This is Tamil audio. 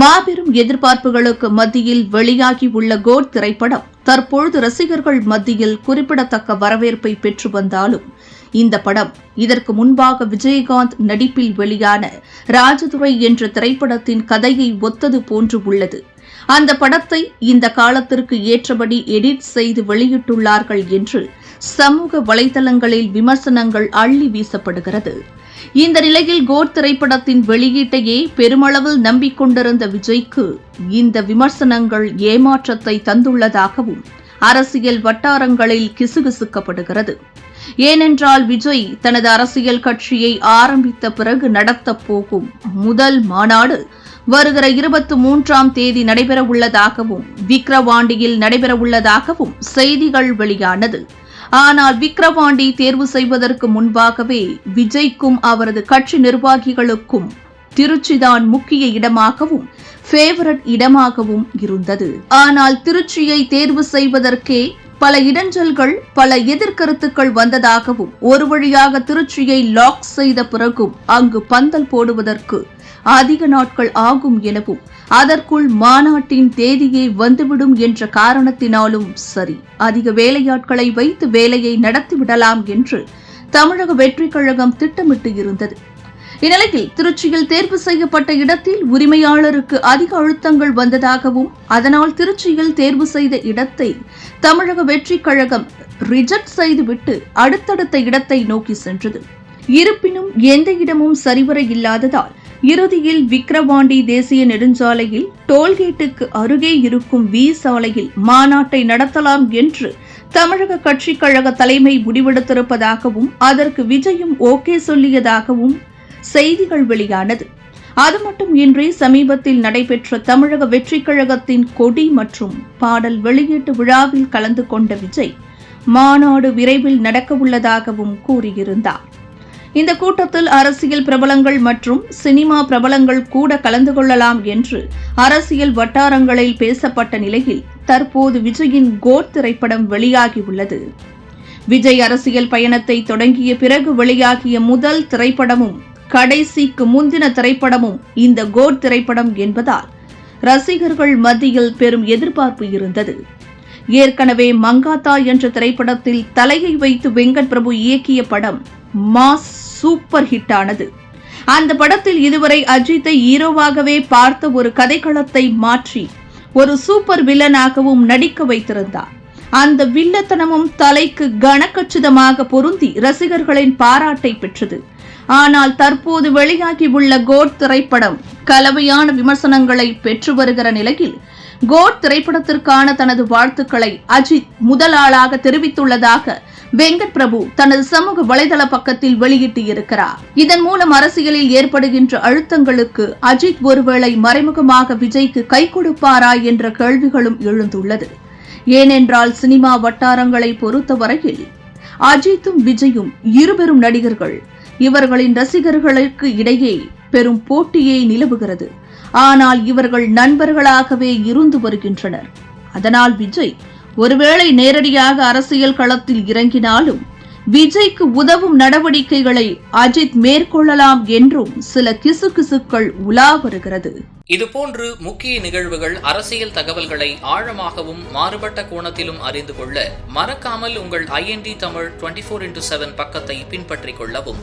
மாபெரும் எதிர்பார்ப்புகளுக்கு மத்தியில் வெளியாகி உள்ள கோட் திரைப்படம் தற்பொழுது ரசிகர்கள் மத்தியில் குறிப்பிடத்தக்க வரவேற்பை பெற்று வந்தாலும் இந்த படம் இதற்கு முன்பாக விஜயகாந்த் நடிப்பில் வெளியான ராஜதுரை என்ற திரைப்படத்தின் கதையை ஒத்தது போன்று உள்ளது. அந்த படத்தை இந்த காலத்திற்கு ஏற்றபடி எடிட் செய்து வெளியிட்டுள்ளார்கள் என்று சமூக வலைதளங்களில் விமர்சனங்கள் அள்ளி வீசப்படுகிறது. இந்த நிலையில் கோட் திரைப்படத்தின் வெளியீட்டையே பெருமளவில் நம்பிக்கொண்டிருந்த விஜய்க்கு இந்த விமர்சனங்கள் ஏமாற்றத்தை தந்துள்ளதாகவும் அரசியல் வட்டாரங்களில் கிசுகிசுக்கப்படுகிறது. ஏனென்றால் விஜய் தனது அரசியல் கட்சியை ஆரம்பித்த பிறகு நடத்தப் போகும் முதல் மாநாடு வருகிற இருபத்தி மூன்றாம் தேதி நடைபெறவுள்ளதாகவும் விக்ரவாண்டியில் நடைபெறவுள்ளதாகவும் செய்திகள் வெளியானது. ஆனால் விக்ரவாண்டி தேர்வு செய்வதற்கு முன்பாகவே விஜய்க்கும் அவரது கட்சி நிர்வாகிகளுக்கும் திருச்சிதான் முக்கிய இடமாகவும் ஃபேவரட் இடமாகவும் இருந்தது. ஆனால் திருச்சியை தேர்வு செய்வதற்கே பல இடைஞ்சல்கள் பல எதிர்கருத்துக்கள் வந்ததாகவும் ஒரு வழியாக திருச்சியை லாக் செய்த பிறகும் அங்கு பந்தல் போடுவதற்கு அதிக நாட்கள் ஆகும் எனவும் அதற்குள் மாநாட்டின் தேதியே வந்துவிடும் என்ற காரணத்தினாலும் சரி அதிக வேலையாட்களை வைத்து வேலையை நடத்திவிடலாம் என்று தமிழக வெற்றிக் கழகம் திட்டமிட்டு இருந்தது. இந்நிலையில் திருச்சியில் தேர்வு செய்யப்பட்ட இடத்தில் உரிமையாளருக்கு அதிக அழுத்தங்கள் வந்ததாகவும் அதனால் திருச்சியில் தேர்வு செய்த இடத்தை தமிழக வெற்றிக் கழகம் ரிஜெக்ட் செய்துவிட்டு அடுத்தடுத்த இடத்தை நோக்கி சென்றது. இருப்பினும் எந்த இடமும் சரிவர இல்லாததால் இறுதியில் விக்கிரவாண்டி தேசிய நெடுஞ்சாலையில் டோல்கேட்டுக்கு அருகே இருக்கும் வி சாலையில் மாநாட்டை நடத்தலாம் என்று தமிழக கட்சிக் கழக தலைமை முடிவெடுத்திருப்பதாகவும் அதற்கு விஜயும் ஓகே சொல்லியதாகவும் செய்திகள் வெளியானது. அது மட்டுமின்றி சமீபத்தில் நடைபெற்ற தமிழக வெற்றிக் கழகத்தின் கொடி மற்றும் பாடல் வெளியீட்டு விழாவில் கலந்து கொண்ட விஜய் மாநாடு விரைவில் நடக்கவுள்ளதாகவும் கூறியிருந்தார். இந்த கூட்டத்தில் அரசியல் பிரபலங்கள் மற்றும் சினிமா பிரபலங்கள் கூட கலந்து கொள்ளலாம் என்று அரசியல் வட்டாரங்களில் பேசப்பட்ட நிலையில் தற்போது விஜயின் கோட் திரைப்படம் வெளியாகியுள்ளது விஜய் அரசியல் பயணத்தை தொடங்கிய பிறகு வெளியாகிய முதல் திரைப்படமும் கடைசிக்கு முந்தின திரைப்படமும் இந்த கோட் திரைப்படம் என்பதால் ரசிகர்கள் மத்தியில் பெரும் எதிர்பார்ப்பு இருந்தது. ஏற்கனவே மங்காத்தா என்ற திரைப்படத்தில் தலையை வைத்து வெங்கட் பிரபு இயக்கிய படம் மாஸ் சூப்பர் ஹிட் ஆனது அந்த படத்தில் இதுவரை அஜித்தை ஹீரோவாகவே பார்த்த ஒரு கதைக்களத்தை மாற்றி ஒரு சூப்பர் வில்லனாகவும் நடிக்க வைத்திருந்தார். அந்த வில்லத்தனமும் தலைக்கு கனக்கச்சிதமாக பொருந்தி ரசிகர்களின் பாராட்டை பெற்றது. ஆனால் தற்போது வெளியாகியுள்ள கோட் திரைப்படம் கலவையான விமர்சனங்களை பெற்று வருகிற நிலையில் கோட் திரைப்படத்திற்கான தனது வாழ்த்துக்களை அஜித் முதலாளாக தெரிவித்துள்ளதாக வெங்கட் பிரபு தனது சமூக வலைதள பக்கத்தில் வெளியிட்டு இருக்கிறார் இதன் மூலம் அரசியலில் ஏற்படுகின்ற அழுத்தங்களுக்கு அஜித் ஒருவேளை மறைமுகமாக விஜய்க்கு கை கொடுப்பாரா என்ற கேள்விகளும் எழுந்துள்ளது. ஏனென்றால் சினிமா வட்டாரங்களை பொறுத்தவரையில் அஜித்தும் விஜயும் இருபெரும் நடிகர்கள். இவர்களின் ரசிகர்களுக்கு இடையே பெரும் போட்டியே நிலவுகிறது. ஆனால் இவர்கள் நண்பர்களாகவே இருந்து வருகின்றனர். அதனால் விஜய் ஒருவேளை நேரடியாக அரசியல் களத்தில் இறங்கினாலும் விஜய்க்கு உதவும் நடவடிக்கைகளை அஜித் மேற்கொள்ளலாம் என்றும் சில கிசுகிசுக்கள் உலா வருகிறது. இதுபோன்று முக்கிய நிகழ்வுகள் அரசியல் தகவல்களை ஆழமாகவும் மாறுபட்ட கோணத்திலும் அறிந்து கொள்ள மறக்காமல் உங்கள் IND Tamil twenty four into seven பக்கத்தை பின்பற்றிக் கொள்ளவும்